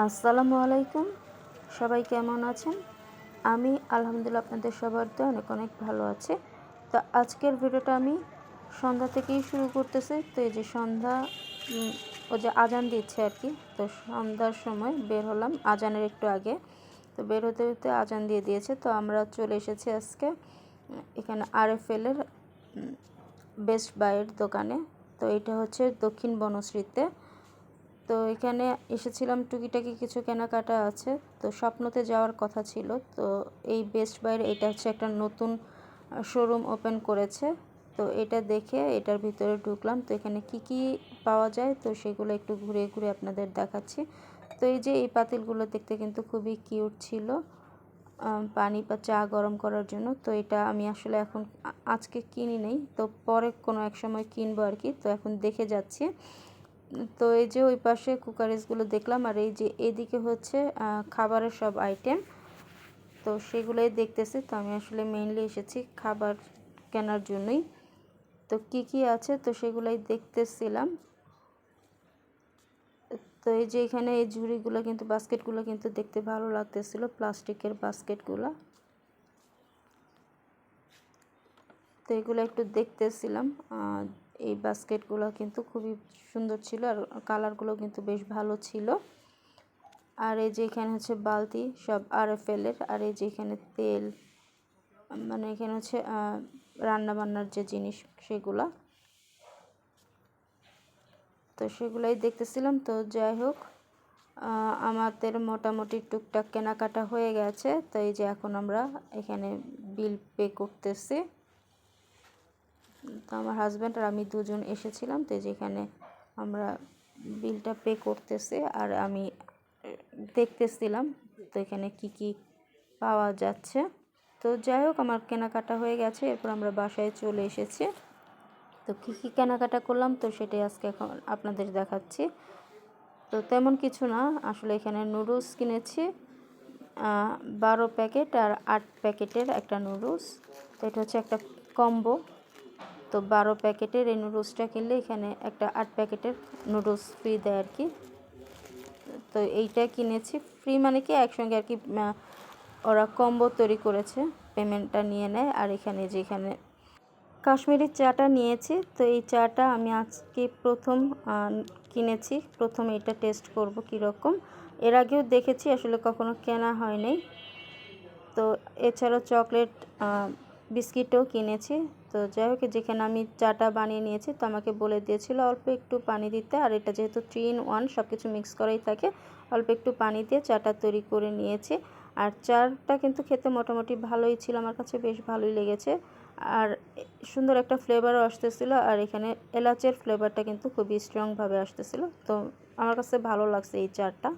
আসসালামু আলাইকুম। সবাই কেমন আছেন? আমি আলহামদুলিল্লাহ আপনাদের সবার তো অনেক অনেক ভালো আছে। তো আজকের ভিডিওটা আমি সন্ধ্যা থেকেই শুরু করতেছি। তো এই যে সন্ধ্যা ও যে আজান দিচ্ছে আর কি, তো সন্ধ্যার সময় বের হলাম আজানের একটু আগে। তো বের হতে হতে আজান দিয়ে দিয়েছে। তো আমরা চলে এসেছি আজকে এখানে আরএফএলের বেস্ট বাইয়ের দোকানে। তো এটা হচ্ছে দক্ষিণ বনশ্রীতে। তো এখানে এসেছিলাম টুকিটাকি কিছু কেনাকাটা আছে। তো স্বপ্নতে যাওয়ার কথা ছিল। তো এই বেস্ট বাইরে এটা হচ্ছে একটা নতুন শোরুম ওপেন করেছে। তো এটা দেখে এটার ভিতরে ঢুকলাম। তো এখানে কি কি পাওয়া যায়? তো সেগুলো একটু ঘুরে ঘুরে আপনাদের দেখাচ্ছি। তো এই যে এই পাতিলগুলো দেখতে কিন্তু খুবই কিউট ছিল পানি বা চা গরম করার জন্য। তো এটা আমি আসলে এখন আজকে কিনি নেই। তো পরে কোনো এক সময় কিনবো আর কি। তো এখন দেখে যাচ্ছি। তো এই যে ওই পাশে কুকারিজগুলো দেখলাম, আর এই যে এদিকে হচ্ছে খাবারের সব আইটেম তো সেগুলোই দেখতেছি। তো আমি আসলে মেইনলি এসেছি খাবার কেনার জন্যই। তো কি কি আছে? তো সেগুলাই দেখতেছিলাম। তো এই যে এখানে এই ঝুড়িগুলো কিন্তু, বাস্কেটগুলো কিন্তু দেখতে ভালো লাগতেছিল, প্লাস্টিকের বাস্কেটগুলো। তো এগুলো একটু দেখতেছিলাম। এই বাস্কেটগুলো কিন্তু খুবই সুন্দর ছিল আর কালারগুলো কিন্তু বেশ ভালো ছিল। আর এই যে এখানে হচ্ছে বালতি সব আর আরএফএলের, আর এই যে এখানে তেল মানে এখানে হচ্ছে রান্না বান্নার যে জিনিস সেগুলা। তো সেগুলাই দেখতেছিলাম, তো যাই হোক আমাদের মোটামুটি টুকটাক কেনাকাটা হয়ে গেছে। তো এই যে এখন আমরা এখানে বিল পে করতেছি। তো আমার হাজব্যান্ড আর আমি দুজন এসেছিলাম তো যেখানে আমরা বিলটা পে করতেছে আর আমি দেখতেছিলাম তো এখানে কি কি পাওয়া যাচ্ছে। তো যাই হোক, আমার কেনাকাটা হয়ে গেছে, এরপর আমরা বাসায় চলে এসেছি। তো কী কী কেনাকাটা করলাম তো সেটাই আজকে এখন আপনাদের দেখাচ্ছি। তো তেমন কিছু না, আসলে এখানে নুডলস কিনেছি বারো প্যাকেট আর আট প্যাকেটের একটা নুডলস তো এটা হচ্ছে একটা কম্বো তো বারো প্যাকেটের এই নুডলসটা কিনলে এখানে একটা আট প্যাকেটের নুডলস ফ্রি দেয় আর কি। তো এইটা কিনেছি। ফ্রি মানে কি একসঙ্গে আর কি ওরা কম্বো তৈরি করেছে পেমেন্টটা নিয়ে নেয়। আর এখানে যেখানে কাশ্মীরি চাটা নিয়েছি, তো এই চাটা আমি আজকে প্রথম কিনেছি। প্রথম এটা টেস্ট করব কীরকম। এর আগেও দেখেছি, আসলে কখনো কেনা হয়নি। তো এছাড়াও চকলেট বিস্কিটও কিনেছি। তো যাই হোক, যেখানে আমি চাটা বানিয়ে নিয়েছি, তো আমাকে বলে দিয়েছিল অল্প একটু পানি দিতে। আর এটা যেহেতু থ্রি ইন ওয়ান সব কিছু মিক্স করাই থাকে, অল্প একটু পানি দিয়ে চাটা তৈরি করে নিয়েছি। আর চাটা কিন্তু খেতে মোটামুটি ভালোই ছিল, আমার কাছে বেশ ভালোই লেগেছে। আর সুন্দর একটা ফ্লেভারও আসতেছিলো, আর এখানে এলাচের ফ্লেভারটা কিন্তু খুবই স্ট্রংভাবে আসতেছিলো। তো আমার কাছে ভালো লাগছে এই চাটা।